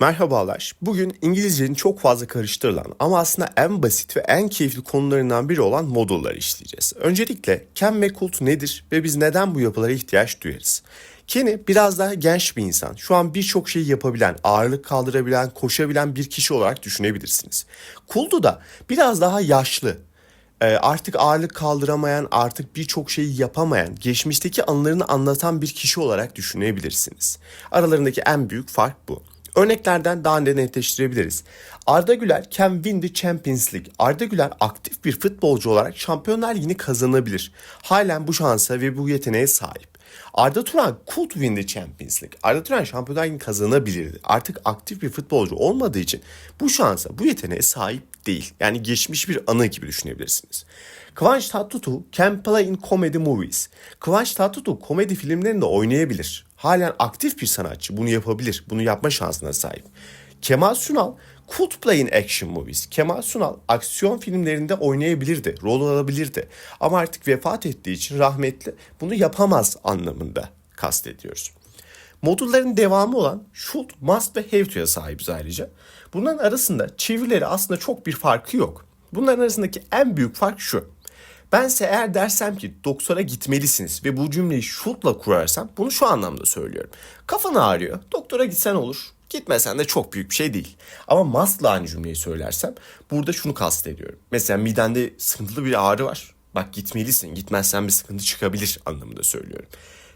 Merhabalar. Bugün İngilizcenin çok fazla karıştırılan ama aslında en basit ve en keyifli konularından biri olan modulları işleyeceğiz. Öncelikle Ken ve Kult nedir ve biz neden bu yapılara ihtiyaç duyarız? Ken'i biraz daha genç bir insan, şu an birçok şeyi yapabilen, ağırlık kaldırabilen, koşabilen bir kişi olarak düşünebilirsiniz. Kult'u da biraz daha yaşlı, e, artık ağırlık kaldıramayan, artık birçok şeyi yapamayan, geçmişteki anılarını anlatan bir kişi olarak düşünebilirsiniz. Aralarındaki en büyük fark bu. Örneklerden daha ne netleştirebiliriz. Arda Güler can win the Champions League. Arda Güler aktif bir futbolcu olarak Şampiyonlar Ligi'ni kazanabilir. Halen bu şansa ve bu yeteneğe sahip. Arda Turan could win the Champions League. Arda Turan Şampiyonlar Ligi'ni kazanabilirdi. Artık aktif bir futbolcu olmadığı için bu şansa, bu yeteneğe sahip değil. Yani geçmiş bir anı gibi düşünebilirsiniz. Kıvanç Tatlıtuğ can play in comedy movies. Kıvanç Tatlıtuğ komedi filmlerinde oynayabilir. Halen aktif bir sanatçı. Bunu yapabilir. Bunu yapma şansına sahip. Kemal Sunal could play in action movies. Kemal Sunal aksiyon filmlerinde oynayabilirdi, rol alabilirdi. Ama artık vefat ettiği için rahmetli bunu yapamaz anlamında kastediyoruz. Modulların devamı olan should, must ve have to'ya sahibiz ayrıca. Bunların arasında çevirileri aslında çok bir farkı yok. Bunların arasındaki en büyük fark şu. Bense eğer dersem ki doktora gitmelisiniz ve bu cümleyi should'la kurarsam bunu şu anlamda söylüyorum. Kafan ağrıyor, doktora gitsen olur. Gitmesen de çok büyük bir şey değil. Ama must'la aynı cümleyi söylersem burada şunu kastediyorum. Mesela midende sıkıntılı bir ağrı var. Bak gitmelisin, gitmezsen bir sıkıntı çıkabilir anlamında söylüyorum.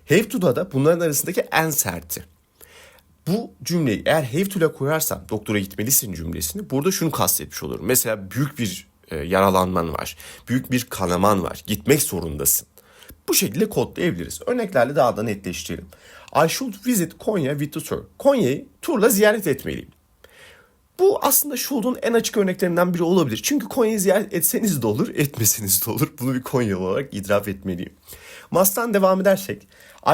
Have to'da da bunların arasındaki en serti. Bu cümleyi eğer have to'la koyarsam doktora gitmelisin cümlesini burada şunu kastetmiş olurum. Mesela büyük bir e, yaralanman var. Büyük bir kanaman var. Gitmek zorundasın. Bu şekilde kodlayabiliriz. Örneklerle daha da netleştirelim. I should visit Konya with the tour. Konya'yı turla ziyaret etmeliyim. Bu aslında should'un en açık örneklerinden biri olabilir. Çünkü Konya'yı ziyaret etseniz de olur, etmeseniz de olur. Bunu bir Konyalı olarak itiraf etmeliyim. Must'tan devam edersek.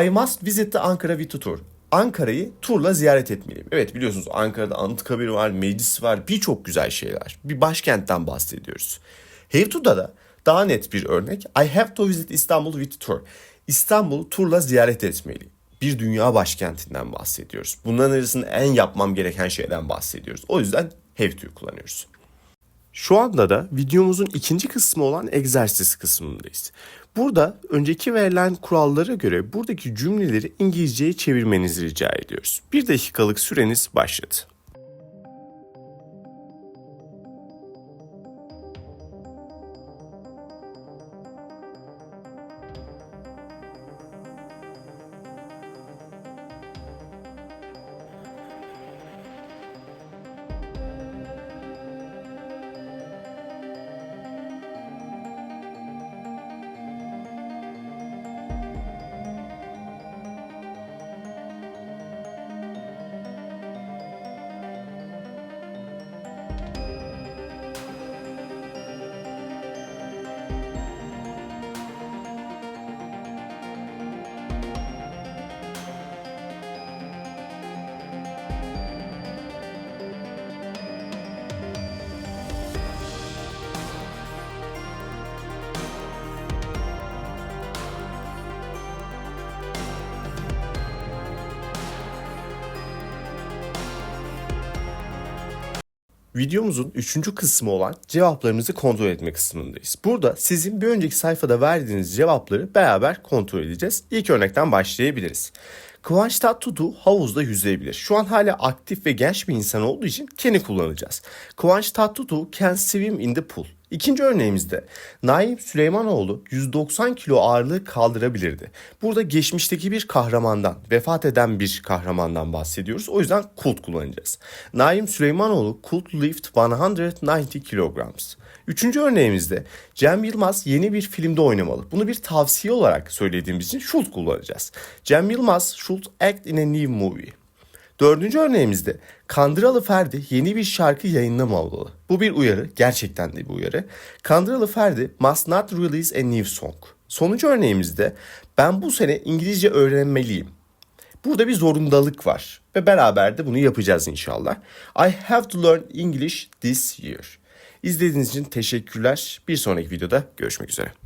I must visit the Ankara with the tour. Ankara'yı turla ziyaret etmeliyim. Evet biliyorsunuz Ankara'da Anıtkabir var, meclis var, birçok güzel şeyler. Bir başkentten bahsediyoruz. Have to'da da daha net bir örnek. I have to visit Istanbul with tour. İstanbul'u turla ziyaret etmeliyim. Bir dünya başkentinden bahsediyoruz. Bunların arasında en yapmam gereken şeyden bahsediyoruz. O yüzden have to'yu kullanıyoruz. Şu anda da videomuzun ikinci kısmı olan egzersiz kısmındayız. Burada önceki verilen kurallara göre buradaki cümleleri İngilizceye çevirmenizi rica ediyoruz. Bir dakikalık süreniz başladı. Videomuzun üçüncü kısmı olan cevaplarınızı kontrol etme kısmındayız. Burada sizin bir önceki sayfada verdiğiniz cevapları beraber kontrol edeceğiz. İlk örnekten başlayabiliriz. Kıvanç Tatlıtuğ havuzda yüzebilir. Şu an hala aktif ve genç bir insan olduğu için Ken'i kullanacağız. Kıvanç Tatlıtuğ can swim in the pool. İkinci örneğimizde Naim Süleymanoğlu 190 kilo ağırlığı kaldırabilirdi. Burada geçmişteki bir kahramandan, vefat eden bir kahramandan bahsediyoruz. O yüzden kult kullanacağız. Naim Süleymanoğlu could lift 190 kilograms. Üçüncü örneğimizde Cem Yılmaz yeni bir filmde oynamalı. Bunu bir tavsiye olarak söylediğimiz için should kullanacağız. Cem Yılmaz should act in a new movie. Dördüncü örneğimizde Kandıralı Ferdi yeni bir şarkı yayınlamalı. Bu bir uyarı, gerçekten de bir uyarı. Kandıralı Ferdi must not release a new song. Sonuncu örneğimizde ben bu sene İngilizce öğrenmeliyim. Burada bir zorundalık var ve beraber de bunu yapacağız inşallah. I have to learn English this year. İzlediğiniz için teşekkürler. Bir sonraki videoda görüşmek üzere.